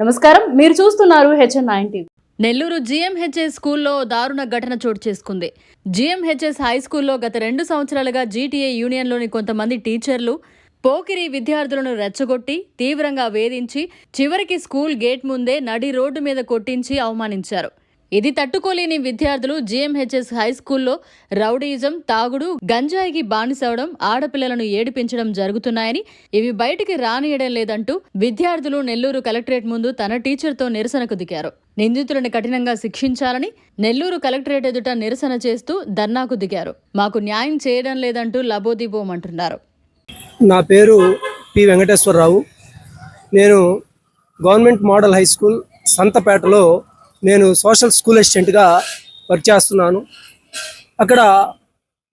నమస్కారం. మీరు చూస్తున్నారు హెచ్ఎన్ నైన్ నెల్లూరు జీఎంహెచ్ఎస్ స్కూల్లో దారుణ ఘటన చోటు చేసుకుంది. జీఎంహెచ్ఎస్ హై స్కూల్లో గత రెండు సంవత్సరాలుగా జీటీఏ యూనియన్లోని కొంతమంది టీచర్లు పోకిరి విద్యార్థులను రెచ్చగొట్టి తీవ్రంగా వేధించి చివరికి స్కూల్ గేట్ ముందే నడి రోడ్డు మీద కొట్టించి అవమానించారు. ఇది తట్టుకోలేని విద్యార్థులు జీఎంహెచ్ఎస్ హై స్కూల్లో రౌడీయిజం తాగుడు గంజాయికి బానిసవడం ఆడపిల్లలను ఏడిపించడం జరుగుతున్నాయని ఇవి బయటికి రానియడం లేదంటూ విద్యార్థులు నెల్లూరు కలెక్టరేట్ ముందు తన టీచర్తో నిరసనకు దిగారు. నిందితులను కఠినంగా శిక్షించాలని నెల్లూరు కలెక్టరేట్ ఎదుట నిరసన చేస్తూ ధర్నాకు దిగారు. మాకు న్యాయం చేయడం లేదంటూ లబోదిబోమంటున్నారు నా పేరు పి. వెంకటేశ్వరరావు. నేను గవర్నమెంట్ మోడల్ హై స్కూల్ సంతపేటలో నేను సోషల్ స్కూల్ అసిస్టెంట్గా వర్క్ చేస్తున్నాను. అక్కడ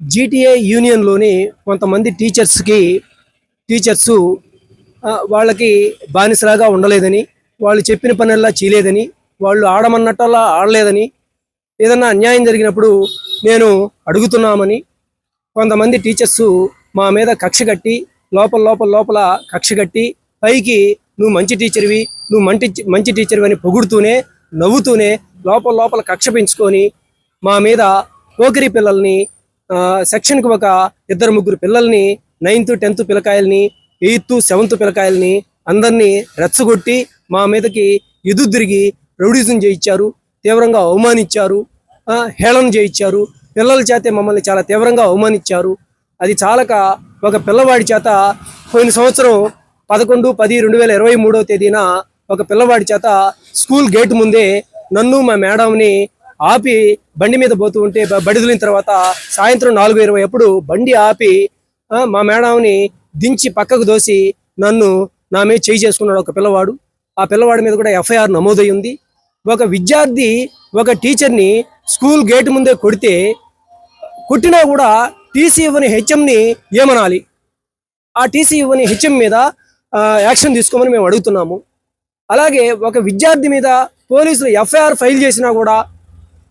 జీటీఏ యూనియన్లోని కొంతమంది టీచర్స్కి టీచర్సు వాళ్ళకి బానిసలాగా ఉండలేదని వాళ్ళు చెప్పిన పనుల్లా చేయలేదని వాళ్ళు ఆడమన్నట్టల్లా ఆడలేదని ఏదన్నా అన్యాయం జరిగినప్పుడు నేను అడుగుతున్నామని కొంతమంది టీచర్స్ మా మీద కక్ష కట్టి లోపల లోపల లోపల కక్ష కట్టి పైకి నువ్వు మంచి టీచర్వి నువ్వు మంచి మంచి టీచర్వి అని పొగుడుతూనే నవ్వుతూనే లోపల లోపల కక్ష పెంచుకొని మా మీద పోకిరి పిల్లల్ని సెక్షన్కి ఒక ఇద్దరు ముగ్గురు పిల్లల్ని నైన్త్ టెన్త్ పిల్లకాయల్ని ఎయిత్ సెవెంత్ పిల్లకాయల్ని అందరినీ రెచ్చగొట్టి మా మీదకి ఎదురుదిరిగి రౌడీజం చేయించారు తీవ్రంగా అవమానించారు హేళన చేయించారు. పిల్లల చేతే మమ్మల్ని చాలా తీవ్రంగా అవమానించారు. అది చాలక ఒక పిల్లవాడి చేత పోయిన సంవత్సరం పదకొండు పది రెండు వేల ఇరవై మూడవ తేదీన ఒక పిల్లవాడి చేత స్కూల్ గేట్ ముందే నన్ను మా మేడంని ఆపి బండి మీద పోతూ ఉంటే బడిదిలిన తర్వాత సాయంత్రం నాలుగు ఇరవై అప్పుడు బండి ఆపి మా మేడంని దించి పక్కకు దోసి నన్ను నా మీద చేయి చేసుకున్నాడు ఒక పిల్లవాడు. ఆ పిల్లవాడి మీద కూడా ఎఫ్ఐఆర్ నమోదై ఉంది ఒక విద్యార్థి ఒక టీచర్ని స్కూల్ గేట్ ముందే కొడితే కొట్టినా కూడా టీసీ ఇవ్వని హెచ్ఎంని ఏమనాలి? ఆ టీసీ ఇవ్వని హెచ్ఎం మీద యాక్షన్ తీసుకోమని మేము అడుగుతున్నాము. అలాగే ఒక విద్యార్థి మీద పోలీసులు ఎఫ్ఐఆర్ ఫైల్ చేసినా కూడా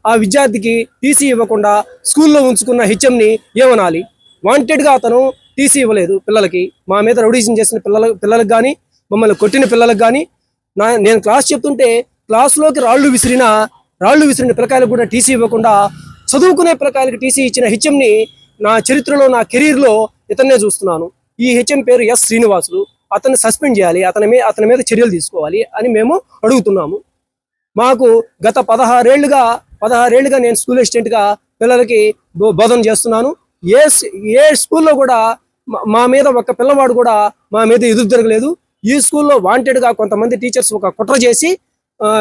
ఆ విద్యార్థికి టీసీ ఇవ్వకుండా స్కూల్లో ఉంచుకున్న హెచ్ఎంని ఏమనాలి? వాంటెడ్గా అతను టీసీ ఇవ్వలేదు పిల్లలకి. మా మీద రౌడీజన్ చేసిన పిల్లల పిల్లలకు కానీ మమ్మల్ని కొట్టిన పిల్లలకు కానీ నా నేను క్లాస్ చెప్తుంటే క్లాస్లోకి రాళ్ళు విసిరిన రాళ్ళు విసిరిన పిల్లకాయలకు కూడా టీసీ ఇవ్వకుండా చదువుకునే పిల్లకాయలకు టీసీ ఇచ్చిన హెచ్ఎంని నా చరిత్రలో నా కెరీర్లో ఇతన్నే చూస్తున్నాను. ఈ హెచ్ఎం పేరు ఎస్ శ్రీనివాసులు అతన్ని సస్పెండ్ చేయాలి అతని మీద అతని మీద చర్యలు తీసుకోవాలి అని మేము అడుగుతున్నాము. మాకు గత పదహారేళ్ళుగా పదహారేళ్ళుగా నేను స్కూల్ అసిస్టెంట్గా పిల్లలకి బో- బోధన చేస్తున్నాను. ఏ ఏ స్కూల్లో కూడా మా- మా మీద ఒక పిల్లవాడు కూడా మా మీద ఎదురు జరగలేదు ఈ స్కూల్లో వాంటెడ్గా కొంతమంది టీచర్స్ ఒక కుట్ర చేసి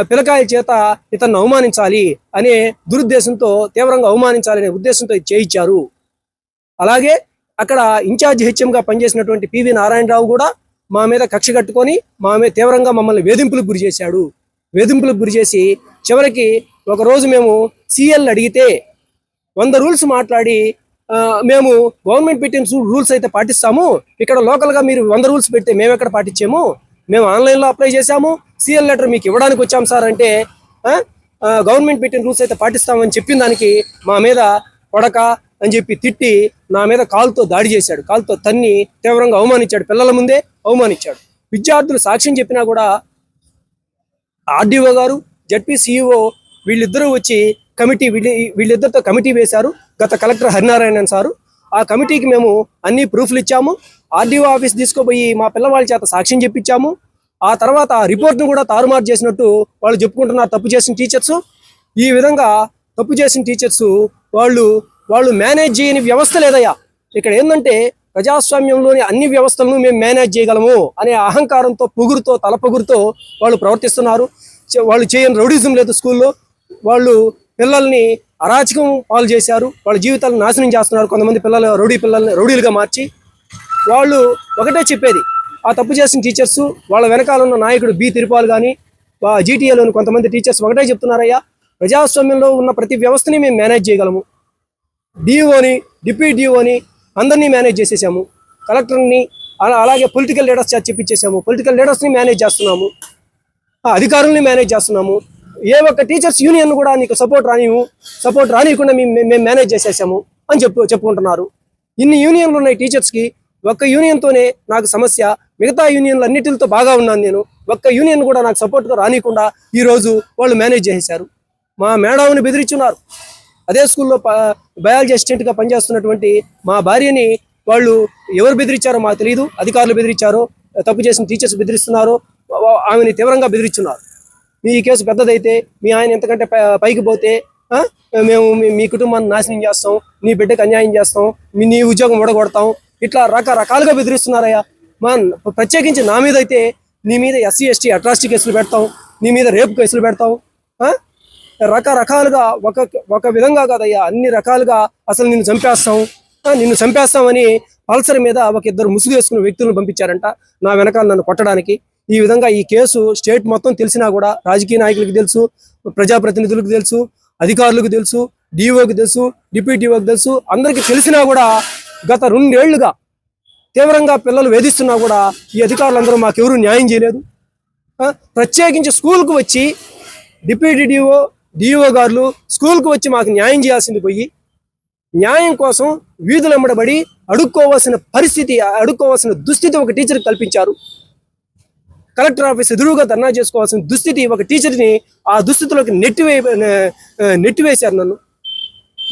పిల్లకాయల చేత ఇతన్ని అవమానించాలి అనే దురుద్దేశంతో తీవ్రంగా అవమానించాలనే ఉద్దేశంతో చేయించారు. అలాగే అక్కడ ఇన్ఛార్జ్ హెచ్ఎంగా పనిచేసినటువంటి పివి నారాయణరావు కూడా మా మీద కక్ష కట్టుకొని మా మీద తీవ్రంగా మమ్మల్ని వేధింపులకు గురి చేశాడు. వేధింపులకు గురి చేసి చివరికి ఒక రోజు మేము సీఎల్ అడిగితే వంద రూల్స్ మాట్లాడి మేము గవర్నమెంట్ పెట్టిన రూల్స్ అయితే పాటిస్తాము. ఇక్కడ లోకల్గా మీరు వంద రూల్స్ పెడితే మేము ఎక్కడ పాటించాము? మేము ఆన్లైన్లో అప్లై చేశాము. సీఎల్ లెటర్ మీకు ఇవ్వడానికి వచ్చాం సార్ అంటే ఆ, గవర్నమెంట్ పెట్టిన రూల్స్ అయితే పాటిస్తామని చెప్పిన దానికి మా మీద కొడక అని చెప్పి తిట్టి నా మీద కాలుతో దాడి చేశాడు. కాలుతో తన్ని తీవ్రంగా అవమానించాడు. పిల్లల ముందే అవమానించాడు. విద్యార్థులు సాక్ష్యం చెప్పినా కూడా ఆర్డీఓ గారు జడ్పీ సిఇఓ వీళ్ళిద్దరూ వచ్చి కమిటీ వీళ్ళ వీళ్ళిద్దరితో కమిటీ వేశారు. గత కలెక్టర్ హరినారాయణన్ సారు. ఆ కమిటీకి మేము అన్ని ప్రూఫ్లు ఇచ్చాము. ఆర్డీఓ ఆఫీస్ తీసుకుపోయి మా పిల్లవాళ్ళ చేత సాక్ష్యం చెప్పించాము. ఆ తర్వాత ఆ రిపోర్ట్ను కూడా తారుమారు చేసినట్టు వాళ్ళు చెప్పుకుంటున్నారు తప్పు చేసిన టీచర్స్. ఈ విధంగా తప్పు చేసిన టీచర్స్ వాళ్ళు వాళ్ళు మేనేజ్ చేయని వ్యవస్థ లేదయ్యా. ఇక్కడ ఏంటంటే ప్రజాస్వామ్యంలోని అన్ని వ్యవస్థలను మేము మేనేజ్ చేయగలము అనే అహంకారంతో పొగురుతో తలపొగురుతో వాళ్ళు ప్రవర్తిస్తున్నారు. చే- వాళ్ళు చేయని రౌడిజం లేదు స్కూల్లో. వాళ్ళు పిల్లల్ని అరాచకం పాలు చేశారు. వాళ్ళ జీవితాలను నాశనం చేస్తున్నారు. కొంతమంది పిల్లలు రౌడీ పిల్లల్ని రౌడీలుగా మార్చి వాళ్ళు ఒకటే చెప్పేది. ఆ తప్పు చేసిన టీచర్స్ వాళ్ళ వెనకాల ఉన్న నాయకుడు బి తిరుపాలు కానీ జీటీఏలోని కొంతమంది టీచర్స్ ఒకటే చెప్తున్నారయ్యా. ప్రజాస్వామ్యంలో ఉన్న ప్రతి వ్యవస్థని మేము మేనేజ్ చేయగలము. డిఓని డిప్యూటీ డిఓని అందరినీ మేనేజ్ చేసేసాము. కలెక్టర్ని అలా అలాగే పొలిటికల్ లీడర్స్ చేత చెప్పించేసాము పొలిటికల్ లీడర్స్ని మేనేజ్ చేస్తున్నాము. ఆ అధికారుల్ని మేనేజ్ చేస్తున్నాము. ఏ ఒక్క టీచర్స్ యూనియన్ కూడా నీకు సపోర్ట్ రానివు సపోర్ట్ రానియకుండా మేము మేము మేనేజ్ చేసేసాము అని చెప్పు చెప్పుకుంటున్నారు. ఇన్ని యూనియన్లు ఉన్నాయి టీచర్స్కి ఒక్క యూనియన్తోనే నాకు సమస్య. మిగతా యూనియన్లు అన్నిటితో బాగా ఉన్నాను నేను. ఒక్క యూనియన్ కూడా నాకు సపోర్ట్గా రానియకుండా ఈరోజు వాళ్ళు మేనేజ్ చేసేశారు. మా మేడంని బెదిరించున్నారు అదే స్కూల్లో బయాలజీ అసిస్టెంట్గా పనిచేస్తున్నటువంటి మా భార్యని వాళ్ళు ఎవరు బెదిరించారో మాకు తెలియదు అధికారులు బెదిరించారో. తప్పు చేసిన టీచర్స్ బెదిరిస్తున్నారో. ఆమెని తీవ్రంగా బెదిరిస్తున్నారు. మీ కేసు పెద్దదైతే మీ ఆయన ఎంతకంటే పైకి పోతే మేము మీ- కుటుంబాన్ని నాశనం చేస్తాం. నీ బిడ్డకు అన్యాయం చేస్తాం. మీ నీ ఉద్యోగం ఓడగొడతాం ఇట్లా రకరకాలుగా బెదిరిస్తున్నారయ్యా. మా ప్రత్యేకించి నా మీద అయితే నీ మీద ఎస్సీ ఎస్టీ అట్రాసిటీ కేసులు పెడతాం. నీ మీద రేపు కేసులు పెడతాం. రకరకాలుగా ఒక ఒక విధంగా కాదయ్యా అన్ని రకాలుగా అసలు నిన్ను చంపేస్తాం. నిన్ను చంపేస్తామని పల్సర్ మీద ఒక ఇద్దరు ముసుగు వేసుకున్న వ్యక్తులను పంపించారంట నా వెనకాల నన్ను కొట్టడానికి. ఈ విధంగా ఈ కేసు స్టేట్ మొత్తం తెలిసినా కూడా రాజకీయ నాయకులకు తెలుసు ప్రజాప్రతినిధులకు తెలుసు అధికారులకు తెలుసు డిఓకి తెలుసు డిప్యూటీ డిఓకి తెలుసు అందరికీ తెలిసినా కూడా గత రెండేళ్ళుగా తీవ్రంగా పిల్లలు వేధిస్తున్నా కూడా ఈ అధికారులందరూ మాకెవరూ న్యాయం చేయలేదు. ప్రత్యేకించి స్కూల్కు వచ్చి డిప్యూటీ డిఓ డిఓ గారు స్కూల్కు వచ్చి మాకు న్యాయం చేయాల్సింది పోయి న్యాయం కోసం వీధులమ్మడబడి అడుక్కోవాల్సిన పరిస్థితి అడుక్కోవాల్సిన దుస్థితి ఒక టీచర్ కల్పించారు. కలెక్టర్ ఆఫీస్ ఎదురుగా ధర్నా చేసుకోవాల్సిన దుస్థితి ఒక టీచర్ని ఆ దుస్థితిలోకి నెట్టివే నెట్టివేశారు నన్ను.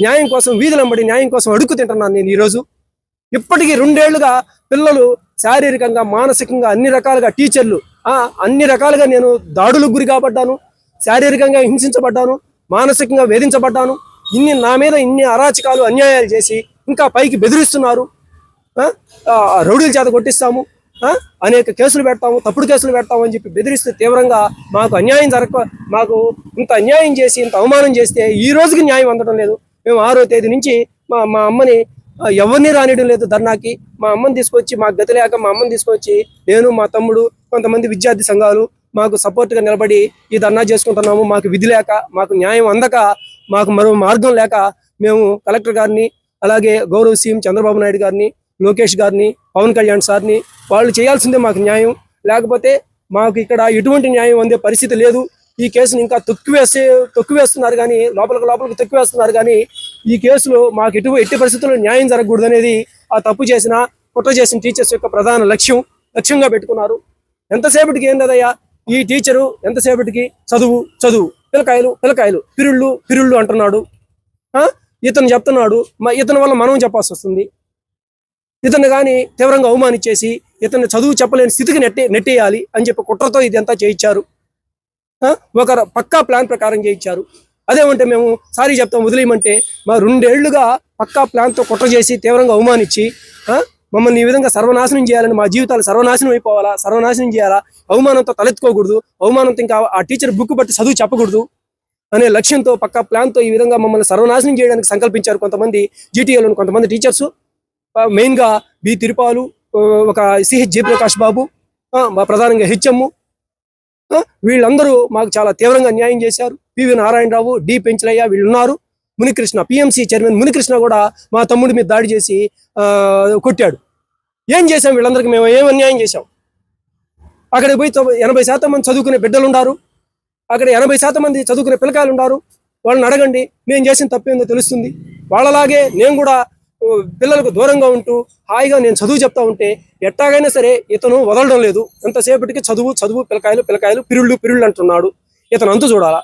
న్యాయం కోసం వీధులంబడి న్యాయం కోసం అడుక్కు తింటున్నాను నేను ఈరోజు. ఇప్పటికీ రెండేళ్ళుగా పిల్లలు శారీరకంగా మానసికంగా అన్ని రకాలుగా టీచర్లు అన్ని రకాలుగా నేను దాడులకు గురి కాబడ్డాను. శారీరకంగా హింసించబడ్డాను మానసికంగా వేధించబడ్డాను ఇన్ని నా మీద ఇన్ని అరాచకాలు అన్యాయాలు చేసి ఇంకా పైకి బెదిరిస్తున్నారు. రౌడీల చేత కొట్టిస్తాము అనేక కేసులు పెడతాము తప్పుడు కేసులు పెడతాము అని చెప్పి బెదిరిస్తే తీవ్రంగా మాకు అన్యాయం జరగ మాకు ఇంత అన్యాయం చేసి ఇంత అవమానం చేస్తే ఈ రోజుకి న్యాయం అందడం లేదు. మేము ఆరో తేదీ నుంచి మా మా అమ్మని ఎవరిని రానియడం లేదు ధర్నాకి. మా అమ్మని తీసుకొచ్చి మాకు గతి లేక మా అమ్మని తీసుకొచ్చి నేను మా తమ్ముడు కొంతమంది విద్యార్థి సంఘాలు మాకు సపోర్ట్గా నిలబడి ఈ ధర్నా చేసుకుంటున్నాము. మాకు విధి లేక మాకు న్యాయం అందక మాకు మరో మార్గం లేక మేము కలెక్టర్ గారిని అలాగే గౌరవ సీఎం చంద్రబాబు నాయుడు గారిని లోకేష్ గారిని పవన్ కళ్యాణ్ సార్ని వాళ్ళు చేయాల్సిందే మాకు న్యాయం. లేకపోతే మాకు ఇక్కడ ఎటువంటి న్యాయం అందే పరిస్థితి లేదు. ఈ కేసుని ఇంకా తొక్కివేసే తొక్కివేస్తున్నారు కానీ లోపలికి లోపలికి తొక్కివేస్తున్నారు కానీ ఈ కేసులో మాకు ఎటు ఎట్టి పరిస్థితుల్లో న్యాయం జరగకూడదు అనేది ఆ తప్పు చేసిన కుట్ర చేసిన టీచర్స్ యొక్క ప్రధాన లక్ష్యం లక్ష్యంగా పెట్టుకున్నారు. ఎంతసేపటికి ఏందయ్యా ఈ టీచరు ఎంతసేపటికి? చదువు చదువు. పిల్లకాయలు పిల్లకాయలు పిరుళ్ళు పిరుళ్ళు అంటున్నాడు. ఆ? ఇతను చెప్తున్నాడు. మా ఇతని వల్ల మనం చెప్పాల్సి వస్తుంది. ఇతను కానీ తీవ్రంగా అవమానించేసి ఇతను చదువు చెప్పలేని స్థితికి నెట్టే నెట్టేయాలి అని చెప్పి కుట్రతో ఇదంతా చేయించారు. ఒక పక్కా ప్లాన్ ప్రకారం చేయించారు. అదేమంటే మేము సారీ చెప్తాం వదిలేయమంటే మా రెండేళ్ళుగా పక్కా ప్లాన్తో కుట్ర చేసి తీవ్రంగా అవమానించి మమ్మల్ని ఈ విధంగా సర్వనాశనం చేయాలని మా జీవితాలు సర్వనాశనం అయిపోవాలా? సర్వనాశనం చేయాలా? అవమానంతో తలెత్తుకోకూడదు. అవమానంతో ఇంకా ఆ టీచర్ బుక్ బట్టి చదువు చెప్పకూడదు అనే లక్ష్యంతో పక్కా ప్లాన్తో ఈ విధంగా మమ్మల్ని సర్వనాశనం చేయడానికి సంకల్పించారు కొంతమంది జీటీఏలోని కొంతమంది టీచర్స్. మెయిన్గా బి తిరుపాలు ఒక సిహెచ్ జయప్రకాష్ బాబు మా ప్రధానంగా హెచ్ఎం. వీళ్ళందరూ మాకు చాలా తీవ్రంగా న్యాయం చేశారు. పివి నారాయణరావు డి పెంచలయ్య వీళ్ళు ఉన్నారు మునికృష్ణ పిఎంసి చైర్మన్ మునికృష్ణ కూడా మా తమ్ముడి మీద దాడి చేసి ఆ, కొట్టాడు. ఏం చేశాం వీళ్ళందరికీ మేము? ఏం అన్యాయం చేశాం? అక్కడికి పోయి ఎనభై శాతం మంది చదువుకునే బిడ్డలు ఉన్నారు అక్కడ ఎనభై శాతం మంది చదువుకునే పిల్లకాయలు ఉన్నారు వాళ్ళని అడగండి నేను చేసిన తప్పేందో తెలుస్తుంది. వాళ్ళలాగే నేను కూడా పిల్లలకు దూరంగా ఉంటూ హాయిగా నేను చదువు చెప్తా ఉంటే ఎట్టాగైనా సరే ఇతను వదలడం లేదు. ఎంతసేపటికి చదువు చదువు పిల్లకాయలు పిల్లకాయలు పిరుళ్ళు పిరుళ్ళు అంటున్నాడు. ఇతను అంతు చూడాలా?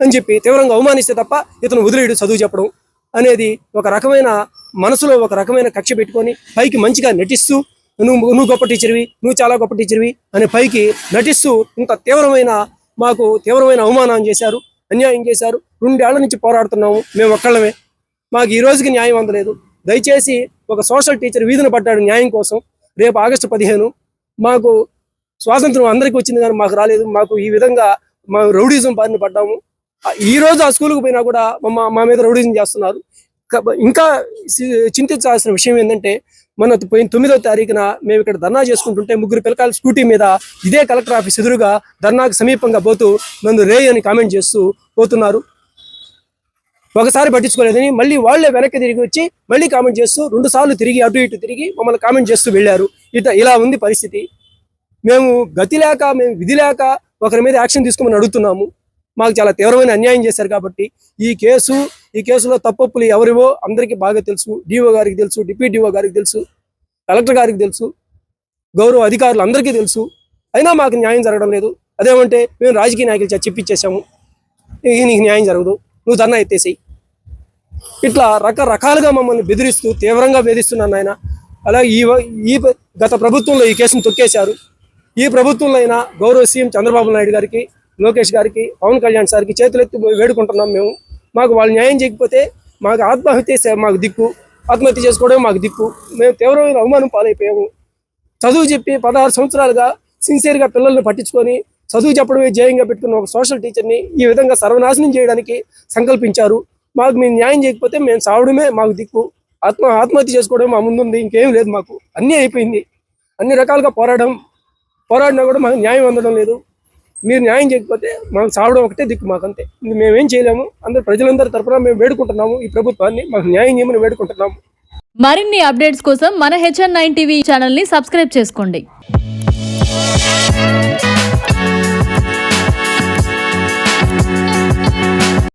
అని చెప్పి తీవ్రంగా అవమానిస్తే తప్ప ఇతను వదిలేడు చదువు చెప్పడం అనేది ఒక రకమైన మనసులో ఒక రకమైన కక్ష పెట్టుకొని పైకి మంచిగా నటిస్తూ నువ్వు నువ్వు గొప్ప టీచర్వి నువ్వు చాలా గొప్ప టీచర్వి అనే పైకి నటిస్తూ ఇంత తీవ్రమైన మాకు తీవ్రమైన అవమానం చేశారు అన్యాయం చేశారు. రెండేళ్ళ నుంచి పోరాడుతున్నాము మేము ఒక్కళ్ళమే. మాకు ఈ రోజుకి న్యాయం అందలేదు. దయచేసి ఒక సోషల్ టీచర్ వీధిన పడ్డాడు న్యాయం కోసం. రేపు ఆగస్టు పదిహేను. మాకు స్వాతంత్రం అందరికీ వచ్చింది కానీ మాకు రాలేదు. మాకు ఈ విధంగా మా రౌడీజం బారిన పడ్డాము. ఈ రోజు ఆ స్కూల్కి పోయినా కూడా మా మా మీద రౌడీజం చేస్తున్నారు. ఇంకా చింతించాల్సిన విషయం ఏంటంటే మన పోయిన తొమ్మిదో తారీఖున మేము ఇక్కడ ధర్నా చేసుకుంటుంటే ముగ్గురు పిల్లకాయలు స్కూటీ మీద ఇదే కలెక్టర్ ఆఫీస్ ఎదురుగా ధర్నాకు సమీపంగా పోతూ నన్ను రే అని కామెంట్ చేస్తూ పోతున్నారు. ఒకసారి పట్టించుకోలేదని మళ్ళీ వాళ్ళే వెనక్కి తిరిగి వచ్చి మళ్ళీ కామెంట్ చేస్తూ రెండు సార్లు తిరిగి అటు ఇటు తిరిగి మమ్మల్ని కామెంట్ చేస్తూ వెళ్ళారు. ఇట ఇలా ఉంది పరిస్థితి. మేము గతి లేక మేము విధి లేక ఒకరి మీద యాక్షన్ తీసుకోమని అడుగుతున్నాము. మాకు చాలా తీవ్రమైన అన్యాయం చేశారు కాబట్టి ఈ కేసు ఈ కేసులో తప్పప్పులు ఎవరివో అందరికీ బాగా తెలుసు. డిఓ గారికి తెలుసు డిప్యూటీ డిఓ గారికి తెలుసు కలెక్టర్ గారికి తెలుసు గౌరవ అధికారులు అందరికీ తెలుసు. అయినా మాకు న్యాయం జరగడం లేదు. అదేమంటే మేము రాజకీయ నాయకులు చేత నీకు న్యాయం జరగదు. నువ్వు ధర్నా ఎత్తేసేయి. ఇట్లా రకరకాలుగా మమ్మల్ని బెదిరిస్తూ తీవ్రంగా బెదిరిస్తున్నాను ఆయన. అలాగే ఈ ఈ గత ప్రభుత్వంలో ఈ కేసును తొక్కేశారు. ఈ ప్రభుత్వంలో అయినా గౌరవ సీఎం చంద్రబాబు నాయుడు గారికి లోకేష్ గారికి పవన్ కళ్యాణ్ సార్కి చేతులెత్తి వేడుకుంటున్నాం మేము. మాకు వాళ్ళు న్యాయం చేయకపోతే మాకు ఆత్మహత్య మాకు దిక్కు ఆత్మహత్య చేసుకోవడం మాకు దిక్కు. మేము తీవ్రమైన అవమానం పాలైపోయాము. చదువు చెప్పి పదహారు సంవత్సరాలుగా సిన్సియర్గా పిల్లల్ని పట్టించుకొని చదువు చెప్పడమే జయంగా పెట్టుకున్న ఒక సోషల్ టీచర్ని ఈ విధంగా సర్వనాశనం చేయడానికి సంకల్పించారు. మాకు మీరు న్యాయం చేయకపోతే మేము చావడమే మాకు దిక్కు. ఆత్మ ఆత్మహత్య చేసుకోవడం మా ముందుంది ఇంకేం లేదు మాకు. అన్నీ అయిపోయింది. అన్ని రకాలుగా పోరాడడం పోరాడినా కూడా మాకు న్యాయం అందడం లేదు. మీరు న్యాయం చేయకపోతే మాకు చావడం ఒకటే దిక్కు మాకంతే. ఇంక మేమేం చేయలేము. అందరు ప్రజలందరి తరపున మేము వేడుకుంటున్నాము. ఈ ప్రభుత్వాన్ని మాకు న్యాయం చేయమని వేడుకుంటున్నాము. మరిన్ని అప్డేట్స్ కోసం మన హెచ్ఎన్ నైన్ టీవీ ఛానల్ని సబ్స్క్రైబ్ చేసుకోండి.